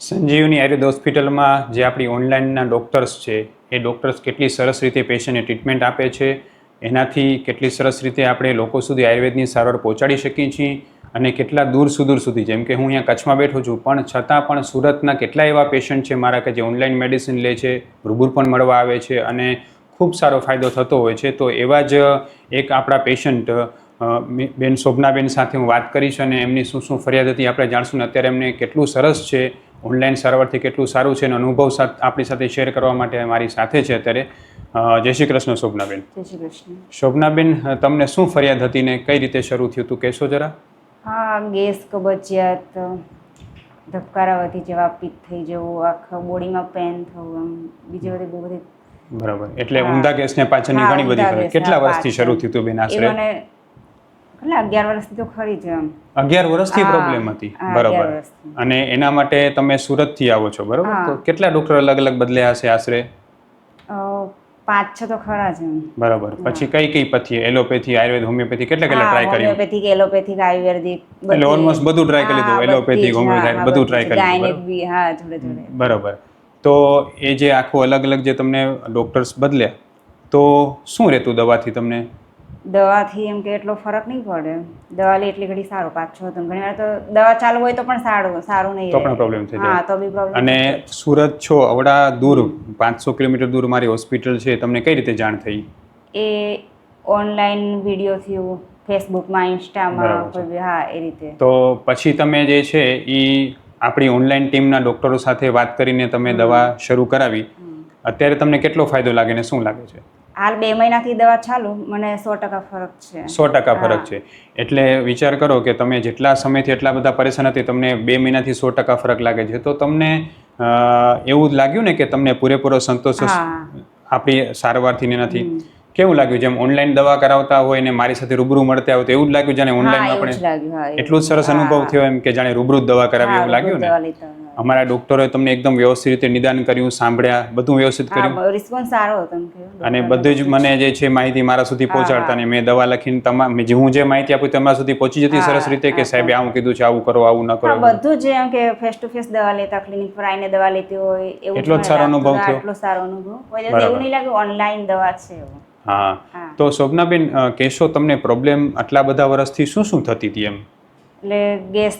સંજીવની આયુર્વેદ હોસ્પિટલમાં જે આપણી ઓનલાઈનના ડૉક્ટર્સ છે, એ ડૉક્ટર્સ કેટલી સરસ રીતે પેશન્ટને ટ્રીટમેન્ટ આપે છે, એનાથી કેટલી સરસ રીતે આપણે લોકો સુધી આયુર્વેદની સારવાર પહોંચાડી શકીએ છીએ અને કેટલા દૂર સુદૂર સુધી. જેમ કે હું અહીંયા કચ્છમાં બેઠો છું, પણ છતાં પણ સુરતના કેટલા એવા પેશન્ટ છે મારા કે જે ઓનલાઈન મેડિસિન લે છે, રૂબરૂ પણ મળવા આવે છે અને ખૂબ સારો ફાયદો થતો હોય છે. તો એવા જ એક આપણા પેશન્ટ બેન શોભનાબેન સાથે હું વાત કરીશ અને એમની શું શું ફરિયાદ હતી આપણે જાણશું ને અત્યારે એમને કેટલું સરસ છે ઓનલાઈન સારવારથી કેટલું સારું છે અને અનુભવ આપણી સાથે શેર કરવા માટે મારી સાથે છે અત્યારે. જય શ્રી કૃષ્ણ શોભનાબેન. જય શ્રી કૃષ્ણ. શોભનાબેન તમને શું ફરિયાદ હતી ને કઈ રીતે શરૂ થયું હતું કહેશો જરા. હા ગેસ કબજિયાત ધબકારા વધી જવા પિત્ત થઈ જવું આખા બોડીમાં પેન થવું એમ બીજી બધી બહુ બધી બરાબર. એટલે. ઊંધા ગેસને પાછળની ઘણી બધી કેટલા વર્ષથી શરૂ થયું હતું બેન આશરે? કેટલા અગિયાર વર્ષથી તો ખરી જ અગિયાર વર્ષથી પ્રોબ્લેમ હતી. બરોબર. અને એના માટે તમે સુરતથી આવો છો બરાબર? તો કેટલા ડોક્ટર અલગ અલગ બદલ્યા હશે આશરે? પાંચ છ તો ખરા છે બરાબર. પછી કઈ કઈ પથી એલોપેથી આયુર્વેદ હોમિયોપેથી કેટલા કેટલા ટ્રાય કર્યું? હોમિયોપેથિક એલોપેથિક આયુર્વેદિક એટલે ઓલમોસ્ટ બધું ટ્રાય કરી લીધું. એલોપેથિક homeopathic બધું ટ્રાય કરી દીધું ગાયનેક હા થોડે થોડે. બરાબર. તો એ જે આખું અલગ અલગ જે તમને ડોક્ટર્સ બદલ્યા તો શું રહેતું દવાથી તમને? દવાથી એમ કે એટલો ફરક નહીં પડે. દવા લે એટલી ઘડી સારું પાંચ છ તો ઘણી વાર તો દવા ચાલુ હોય તો પણ સારું સારું નહીં તો પણ પ્રોબ્લેમ જાય. હા તો બી પ્રોબ્લેમ અને સુરત છો અવડા દૂર પાંચસો કિલોમીટર દૂર મારી હોસ્પિટલ છે તમને કઈ રીતે જાણ થઈ? એ ઓનલાઈન વિડીયોથી ફેસબુકમાં ઇન્સ્ટામાં કોઈ હા એ રીતે. તો પછી તમે જે છે એ આપણી ઓનલાઈન ટીમના ડોક્ટરો સાથે વાત કરીને તમે દવા શરૂ કરાવી. અત્યારે તમને કેટલો ફાયદો લાગે ને શું લાગે છે? હાલ બે મહિનાથી દવા ચાલુ મને સો ટકા ફરક છે. સો ટકા ફરક છે. એટલે વિચાર કરો કે તમે જેટલા સમયથી એટલા બધા પરેશાન હતી તમને બે મહિનાથી સો ટકા ફરક લાગે છે. તો તમને એવું લાગ્યું ને કે તમને પૂરેપૂરો સંતોષ આપણી સારવારથી ને નથી કેવું લાગ્યું? જેમ ઓનલાઈન દવા કરાવતા હોય ને મારી સાથે રૂબરૂ મળતા હોય તો એવું જ લાગ્યું જાણે ઓનલાઈન આપણે. એટલું જ સરસ અનુભવ થયો એમ કે જાણે રૂબરૂ દવા કરાવી એવું લાગ્યું ને. અમારા ડોક્ટરોએ તમને એકદમ વ્યવસ્થિત રીતે નિદાન કર્યું સાંભળ્યા બધું વ્યવસ્થિત કર્યું. રિસ્પોન્સ સારો હતો અને બધું જ મને જે છે માહિતી મારા સુધી પહોંચાડતા ને મેં દવા લખીને તમામ જે હું જે માહિતી આપું તમારા સુધી પહોંચી જતી સરસ રીતે કે સાહેબ આવું કીધું છે આવું કરો આવું ન કરો બધું જ કે ફેસ ટુ ફેસ દવા લેતા ક્લિનિક પર આવીને દવા લેતી હોય એવું એટલો જ સારો અનુભવ થયો? એટલો સારો અનુભવ. કોઈ એવું નહીં લાગે ઓનલાઈન દવા છે હા. તો શોભનાબેન કેશો કહેશો તમને પ્રોબ્લેમ આટલા બધા વર્ષથી શું શું થતી હતી એમ? એટલે ગેસ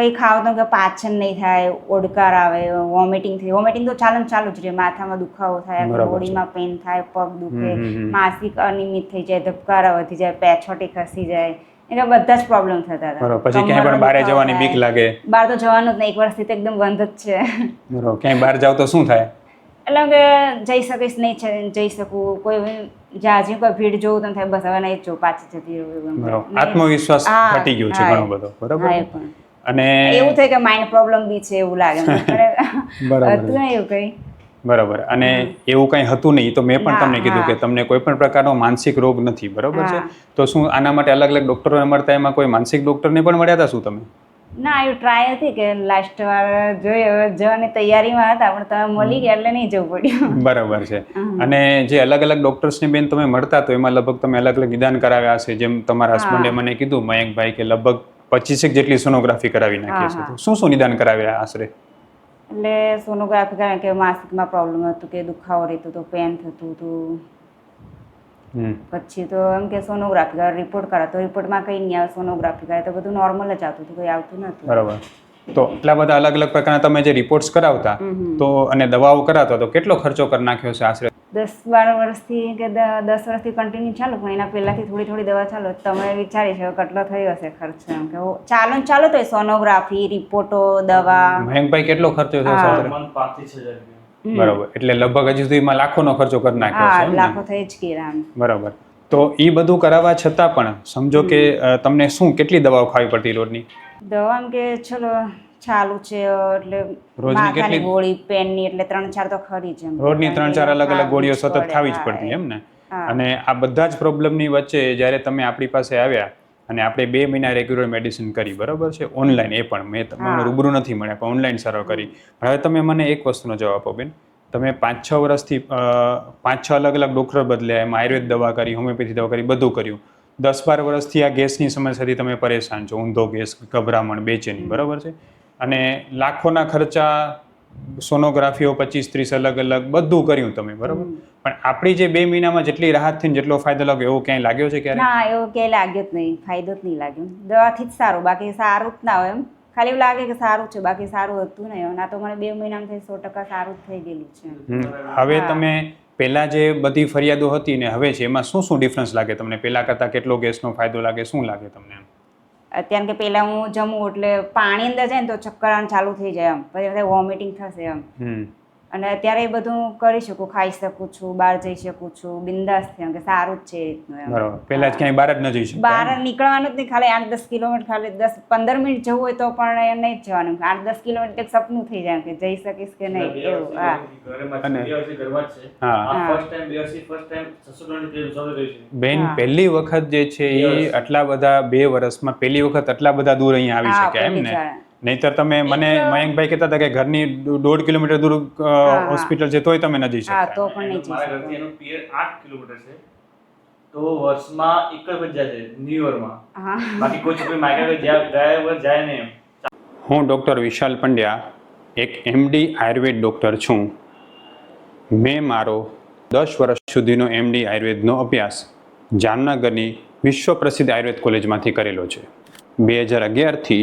કંઈ ખાવ તો કે પાચન નહીં થાય ઓડકાર આવે વોમિટિંગ થાય. વોમિટિંગ તો ચાલુ ચાલુ જ રહે. માથામાં દુખાવો થાય બોડીમાં પેન થાય પગ દુખે. માસિક અનિયમિત થઈ જાય ધબકારા વધી જાય પેછોટી ખસી જાય. એટલે બધા જ પ્રોબ્લેમ થતા હતા. પછી ક્યાંય પણ બહાર જવાની બીક લાગે. બહાર તો જવાનું જ નહીં. એક વર્ષથી તો એકદમ બંધ જ છે. બરોબર. ક્યાંય બહાર જાવ તો શું થાય? એટલે કે જઈ શકીશ નહીં જઈ શકું. કોઈ જાજી કોઈ ભીડ જોવું તો થાય બસ હવે નહીં જો પાછી જતી રહું. એમ. બરોબર. નહીં. આત્મવિશ્વાસ ઘટી ગયો છે ઘણો બધો. બરોબર. અને એવું થાય કે માઇન્ડ પ્રોબ્લેમ બી છે એવું લાગે મને. બરાબર. હતું એવું કઈ. બરાબર. અને એવું કંઈ હતું નહીં તો મેં પણ તમને કીધું કે તમને કોઈ પણ પ્રકારનો માનસિક રોગ નથી બરોબર છે? તો શું આના માટે અલગ અલગ ડોક્ટરોને મળતા એમાં કોઈ માનસિક ડોક્ટરને પણ મળ્યા હતા શું તમે? ના એવું ટ્રાય હતી કે લાસ્ટ વાર જોઈ હવે જવાની તૈયારીમાં હતા પણ તમે મળી ગયા એટલે નહીં જવું પડ્યું. બરાબર છે. અને જે અલગ અલગ ડોક્ટર્સને બેન તમે મળતા તો એમાં લગભગ તમે અલગ અલગ નિદાન કરાવ્યા હશે જેમ તમારા હસબન્ડે મને કીધું મયંકભાઈ કે લગભગ પચીસેક જેટલી સોનોગ્રાફી કરાવી નાખીએ છીએ શું શું નિદાન કરાવ્યા આશરે? એટલે સોનોગ્રાફી કારણ કે માસિકમાં પ્રોબ્લેમ હતું કે દુખાવો રહેતો હતો પેન થતું હતું. પછી તો એમ કે સોનોગ્રાફી કરે રિપોર્ટ કરાવતો તો રિપોર્ટમાં કંઈ નહીં આવે સોનોગ્રાફી કરે તો બધું નોર્મલ જ આવતું હતું કંઈ આવતું નહોતું. બરાબર. તો એટલા બધા અલગ અલગ પ્રકારના તમે જે રિપોર્ટ્સ કરાવતા તો અને દવાઓ કરાવતા તો કેટલો ખર્ચો કરી નાખ્યો છે આશરે? દસ બાર વર્ષથી કે દસ વર્ષથી કન્ટિન્યુ ચાલુ પણ એના પહેલાંથી થોડી થોડી દવા ચાલુ તમે વિચારી શકો કેટલો થયો હશે ખર્ચ. એમ કે ચાલુ ને ચાલુ તો સોનોગ્રાફી રિપોર્ટો દવા. મહેંગભાઈ કેટલો ખર્ચો થયો છે બરાબર. એટલે લગભગ હજી સુધીમાં લાખોનો ખર્ચો કરી નાખ્યો છે લાખો થઈ જ ગયા આમ બરાબર. તો એ બધું કરાવવા છતાં પણ સમજો કે તમને શું કેટલી દવાઓ ખાવી પડતી રોજની દવા એમ કે ચલો ચાલુ છે એટલે રોજની કેટલી? ગોળી પેનની એટલે ત્રણ ચાર તો ખરી જ એમ. રોજની ત્રણ ચાર અલગ અલગ ગોળીઓ સતત ખાવી જ પડતી એમ ને? અને આ બધા જ પ્રોબ્લેમની વચ્ચે જ્યારે તમે આપણી પાસે આવ્યા અને આપણે બે મહિના રેગ્યુલર મેડિસિન કરી બરાબર છે? ઓનલાઈન એ પણ મેં તમને રૂબરૂ નથી મળ્યા પણ ઓનલાઈન સારવાર કરી. હવે તમે મને એક વસ્તુનો જવાબ આપો બેન. તમે પાંચ છ વર્ષથી પાંચ છ અલગ અલગ ડોક્ટર બદલ્યા એમાં આયુર્વેદ દવા કરી હોમિયોપેથી દવા કરી બધું કર્યું. દસ બાર વર્ષથી આ ગેસની સમસ્યાથી તમે પરેશાન છો. ઊંધો ગેસ ગભરામણ બેચેની બરાબર છે? અને લાખોના ખર્ચા સોનોગ્રાફીઓ પચીસ ત્રીસ અલગ અલગ બધું કર્યું તમે બરાબર? પણ આપણી જે બે મહિનામાં જેટલી રાહત થઈને જેટલો ફાયદો લાગ્યો એવો ક્યાંય લાગ્યો છે ક્યારે ના એવું ક્યાંય લાગ્યો જ નહીં. ફાયદો જ નહીં લાગ્યો. દવાથી જ સારું. બાકી સારું જ ના હોય એમ. ખાલી એવું લાગે કે સારું છે બાકી સારું હતું નહીં. ના તો મને બે મહિનામાં થઈ સો ટકા સારું જ થઈ ગયેલું છે. હવે તમે પહેલા જે બધી ફરિયાદો હતી ને હવે છે એમાં શું શું ડિફરન્સ લાગે તમને? પહેલા કરતાં કેટલો ગેસનો ફાયદો લાગે? શું લાગે તમને અત્યારે કે પહેલાં હું જમું એટલે પાણી અંદર જાય ને તો ચક્કર ચાલુ થઈ જાય એમ પછી વોમિટિંગ થશે એમ અને અત્યારે એ બધું કરી શકું ખાઈ શકું છું બહાર જઈ શકું છું બિંદાસ એમ કે સારું જ છે એ રીતનું બરાબર. પહેલા જ ક્યાંય બહાર જ ન જઈ શકું બહાર નીકળવાનું જ નહીં ખાલી આઠ દસ કિલોમીટર ખાલી દસ પંદર મિનિટ જવું હોય તો પણ એ નહીં જ જવાનું. આઠ દસ કિલોમીટર એક સપનું થઈ જાય કે જઈ શકીશ કે નહીં એવું હા. બેન પહેલી વખત જે છે એ આટલા બધા બે વર્ષમાં પહેલી વખત આટલા બધા દૂર અહીંયા આવી શક્યા એમ ને. નહીતર તમે મને મયંકભાઈ કહેતા હતા કે ઘરની દોઢ કિલોમીટર દૂર હોસ્પિટલ છે તોય તમે ન જઈ હા શકતા. તો પણ નહીં મારા ઘરથી એનું પિયર 8 કિલોમીટર છે. તો વર્ષમાં એક જ વજ્જા છે ન્યુ યરમાં હા. બાકી કોઈ છોકરી વગર જ્યાં ગયા વગર જાય નહીં હું ડૉક્ટર વિશાલ પંડ્યા એક એમડી આયુર્વેદ ડૉક્ટર છું. મેં મારો દસ વર્ષ સુધીનો એમડી આયુર્વેદનો અભ્યાસ જામનગરની વિશ્વ પ્રસિદ્ધ આયુર્વેદ કોલેજમાંથી કરેલો છે. બે હજાર અગિયારથી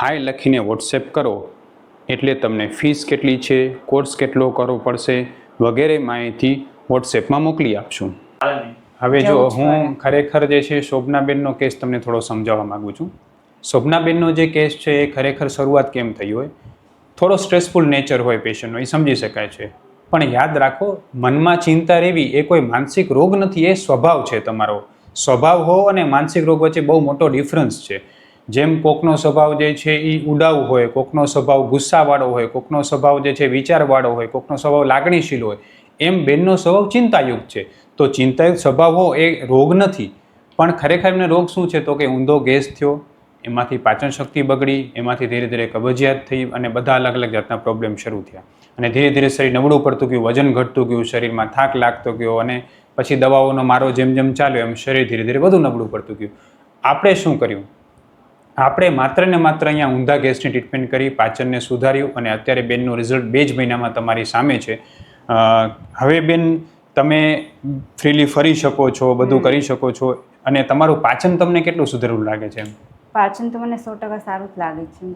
હાય લખીને વોટ્સએપ કરો. એટલે તમને ફીસ કેટલી છે કોર્સ કેટલો કરવો પડશે વગેરે માહિતી વોટ્સએપમાં મોકલી આપશું. હવે જો હું ખરેખર જે છે શોભનાબેનનો કેસ તમને થોડો સમજાવવા માગું છું. શોભનાબેનનો જે કેસ છે એ ખરેખર શરૂઆત કેમ થઈ હોય? થોડો સ્ટ્રેસફુલ નેચર હોય પેશન્ટનો એ સમજી શકાય છે. પણ યાદ રાખો મનમાં ચિંતા રહેવી એ કોઈ માનસિક રોગ નથી એ સ્વભાવ છે તમારો. સ્વભાવ હો અને માનસિક રોગ વચ્ચે બહુ મોટો ડિફરન્સ છે. જેમ કોકનો સ્વભાવ જે છે એ ઉડાવ હોય, કોકનો સ્વભાવ ગુસ્સાવાળો હોય, કોકનો સ્વભાવ જે છે વિચારવાળો હોય, કોકનો સ્વભાવ લાગણીશીલ હોય, એમ બેનનો સ્વભાવ ચિંતાયુક્ત છે. તો ચિંતાયુક્ત સ્વભાવ હો એ રોગ નથી. પણ ખરેખર એમને રોગ શું છે? તો કે ઊંધો ગેસ થયો, એમાંથી પાચન શક્તિ બગડી, એમાંથી ધીરે ધીરે કબજિયાત થઈ અને બધા અલગ અલગ જાતના પ્રોબ્લેમ શરૂ થયા. અને ધીરે ધીરે શરીર નબળું પડતું ગયું, વજન ઘટતું ગયું, શરીરમાં થાક લાગતો ગયો અને પછી દવાઓનો મારો જેમ જેમ ચાલ્યો, એમ શરીર ધીરે ધીરે વધુ નબળું પડતું ગયું. આપણે શું કર્યું? આપણે માત્ર ને માત્ર અહીંયા ઊંધા ગેસની ટ્રીટમેન્ટ કરી પાચનને સુધાર્યું અને અત્યારે બેનનું રિઝલ્ટ બે જ મહિનામાં તમારી સામે છે. હવે બેન તમે ફ્રીલી ફરી શકો છો બધું કરી શકો છો અને તમારું પાચન તમને કેટલું સુધરવું લાગે છે એમ? પાચન તો મને સો ટકા સારું જ લાગે છે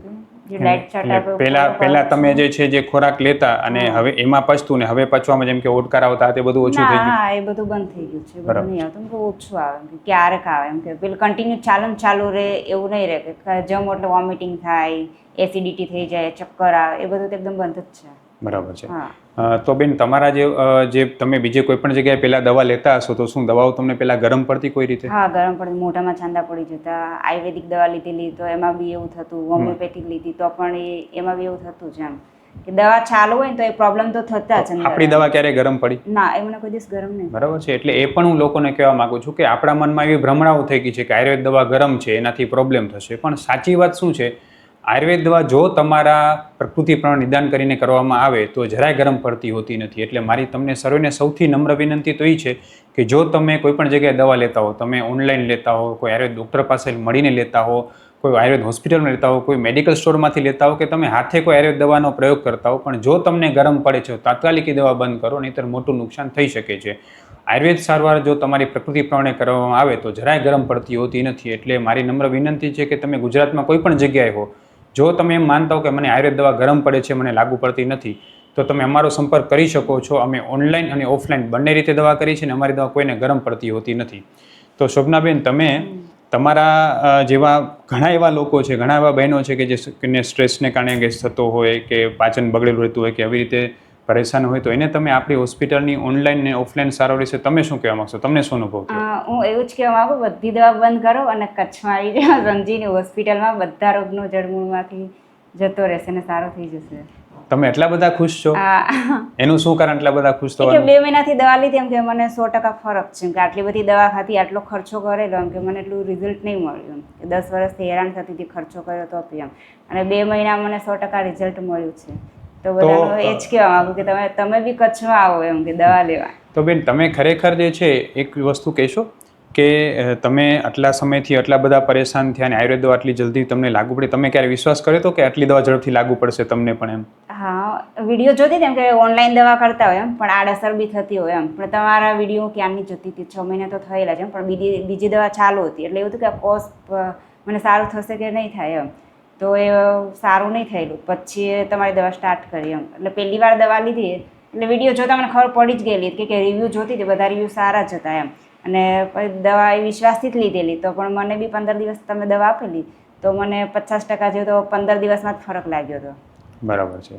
જે ડાયટ ચાર્ટ પહેલા પહેલા તમે જે છે જે ખોરાક લેતા અને હવે એમાં પચતું ને હવે પચવામાં જેમ કે ઓટકાર આવતા તે બધું ઓછું થઈ ગયું. હા એ બધું બંધ થઈ ગયું છે બધું નહીં આવતું કે ઓછું આવે એમ કે ક્યારેક આવે એમ કે પેલું કન્ટિન્યુ ચાલુ ચાલુ રહે એવું નહીં રહે કે જમ એટલે વોમિટિંગ થાય એસિડિટી થઈ જાય ચક્કર આવે એ બધું તો એકદમ બંધ જ છે. બરાબર છે. હા. તો બેન તમારા જે જે તમે બીજે કોઈ પણ જગ્યાએ પહેલાં દવા લેતા હશો તો શું દવાઓ તમને પહેલાં ગરમ પડતી કોઈ રીતે? હા ગરમ પડે મોઢામાં છાંદા પડી જતા. આયુર્વેદિક દવા લીધેલી તો એમાં બી એવું થતું. હોમિયોપેથિક લીધી તો પણ એ એમાં બી એવું થતું છે એમ. કે દવા ચાલુ હોય ને તો એ પ્રોબ્લેમ તો થતા જ. આપણી દવા ક્યારે ગરમ પડી? ના એ મને કોઈ દિવસ ગરમ નહીં. બરાબર છે. એટલે એ પણ હું લોકોને કહેવા માંગુ છું કે આપણા મનમાં એવી ભ્રમણાઓ થઈ ગઈ છે કે આયુર્વેદ દવા ગરમ છે એનાથી પ્રોબ્લેમ થશે. પણ સાચી વાત શું છે? આયુર્વેદ દવા જો તમારા પ્રકૃતિ પ્રમાણે નિદાન કરીને કરવામાં આવે તો જરાય ગરમ પડતી હોતી નથી. એટલે મારી તમને સર્વેને સૌથી નમ્ર વિનંતી તો એ છે કે જો તમે કોઈપણ જગ્યાએ દવા લેતા હો, તમે ઓનલાઈન લેતા હો, કોઈ આયુર્વેદ ડૉક્ટર પાસે મળીને લેતા હો, કોઈ આયુર્વેદ હોસ્પિટલમાં લેતા હો, કોઈ મેડિકલ સ્ટોરમાંથી લેતા હો કે તમે હાથે કોઈ આયુર્વેદ દવાનો પ્રયોગ કરતા હો, પણ જો તમને ગરમ પડે છે, તાત્કાલિક દવા બંધ કરો, નહીંતર મોટું નુકસાન થઈ શકે છે. આયુર્વેદ સારવાર જો તમારી પ્રકૃતિ પ્રમાણે કરવામાં આવે તો જરાય ગરમ પડતી હોતી નથી. એટલે મારી નમ્ર વિનંતી છે કે તમે ગુજરાતમાં કોઈ પણ જગ્યાએ હો જો તમે એમ માનતા હો કે મને આયુર્વેદ દવા ગરમ પડે છે, મને લાગુ પડતી નથી, તો તમે અમારો સંપર્ક કરી શકો છો. અમે ઓનલાઈન અને ઓફલાઈન બંને રીતે દવા કરી છે અને અમારી દવા કોઈને ગરમ પડતી હોતી નથી. તો શોભનાબેન, તમે તમારા જેવા ઘણા એવા લોકો છે, ઘણા એવા બહેનો છે કે જે સ્ટ્રેસને કારણે ગેસ થતો હોય કે પાચન બગડેલું રહેતું હોય કે આવી રીતે પરેશાન હોય તો એને તમે આપણી હોસ્પિટલની ઓનલાઈન ને ઓફલાઈન સારવાર વિશે તમે શું કહેવા માંગશો? તમને શું અનુભવ થયો? હું એવું જ કહેવા માંગુ બધી દવા બંધ કરો અને કચ્છમાં આવી જાઓ. સંજીવની હોસ્પિટલમાં બધા રોગનો જડમૂળમાંથી જતો રહેશે ને સારો થઈ જશે. તમે એટલા બધા ખુશ છો? એનું શું કારણ એટલા બધા ખુશ કે થવાનું? બે મહિનાથી દવા લીધી એમ કે મને સો ટકા ફરક છે. કે આટલી બધી દવા ખાતી આટલો ખર્ચો કરેલો એમ કે મને એટલું રિઝલ્ટ નહીં મળ્યું. દસ વર્ષથી હેરાન થતી હતી ખર્ચો કર્યો તો એમ. અને બે મહિના મને સો ટકા રિઝલ્ટ મળ્યું છે. તો બધા એ જ કહેવા માંગુ કે તમે તમે બી કચ્છમાં આવો એમ કે દવા લેવા. તો બેન તમે ખરેખર જે છે એક વસ્તુ કહેશો? કે તમે આટલા સમયથી આટલા બધા પરેશાન થયા અને આયુર્વેદ દવા આટલી જલ્દી તમને લાગુ પડે તમે ક્યારે વિશ્વાસ કર્યો હતો કે આટલી દવા ઝડપથી લાગુ પડશે તમને પણ એમ? હા વીડિયો જોતી તેમ કે ઓનલાઈન દવા કરતા હોય એમ પણ આડઅસર બી થતી હોય એમ. પણ તમારા વીડિયો ક્યારની જોતી હતી? છ મહિના તો થયેલા છે એમ પણ બીજી બીજી દવા ચાલુ હતી. એટલે એવું હતું કે કોર્સ મને સારું થશે કે નહીં થાય એમ. તો એ સારું નહીં થયેલું. પછી તમારી દવા સ્ટાર્ટ કરી એમ. એટલે પહેલી વાર દવા લીધી એટલે વીડિયો જોતા મને ખબર પડી જ ગયેલી કે કે રિવ્યૂ જોતી હતી બધા રિવ્યૂ સારા જ હતા એમ. અને પછી દવા એ વિશ્વાસથી જ લીધેલી. તો પણ મને બી પંદર દિવસ તમે દવા આપેલી તો મને પચાસ ટકા જેવો તો પંદર દિવસમાં જ ફરક લાગ્યો હતો બરાબર છે.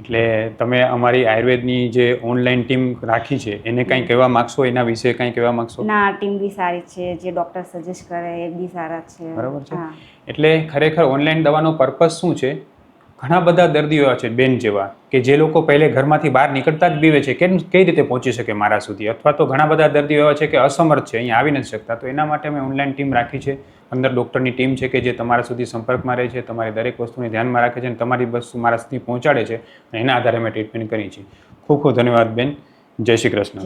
એટલે તમે અમારી આયુર્વેદની જે ઓનલાઈન ટીમ રાખી છે એને કંઈ કહેવા માગશો? એના વિશે કંઈ કહેવા માગશો? ના ટીમ બી સારી છે જે ડોક્ટર સજેસ્ટ કરે એ બી સારા છે. બરાબર છે. એટલે ખરેખર ઓનલાઈન દવાનો પર્પઝ શું છે? ઘણા બધા દર્દીઓ છે બેન જેવા કે જે લોકો પહેલે ઘરમાંથી બહાર નીકળતા જ બીવે છે કેમ કઈ રીતે પહોંચી શકે મારા સુધી? અથવા તો ઘણા બધા દર્દીઓ એવા છે કે અસમર્થ છે અહીંયા આવી નથી શકતા. તો એના માટે અમે ઓનલાઈન ટીમ રાખી છે. અંદર ડૉક્ટરની ટીમ છે કે જે તમારા સુધી સંપર્કમાં રહે છે, તમારી દરેક વસ્તુને ધ્યાનમાં રાખે છે અને તમારી વસ્તુ મારા સુધી પહોંચાડે છે, અને એના આધારે અમે ટ્રીટમેન્ટ કરી છે. ખૂબ ખૂબ ધન્યવાદ બેન. જય શ્રી કૃષ્ણ.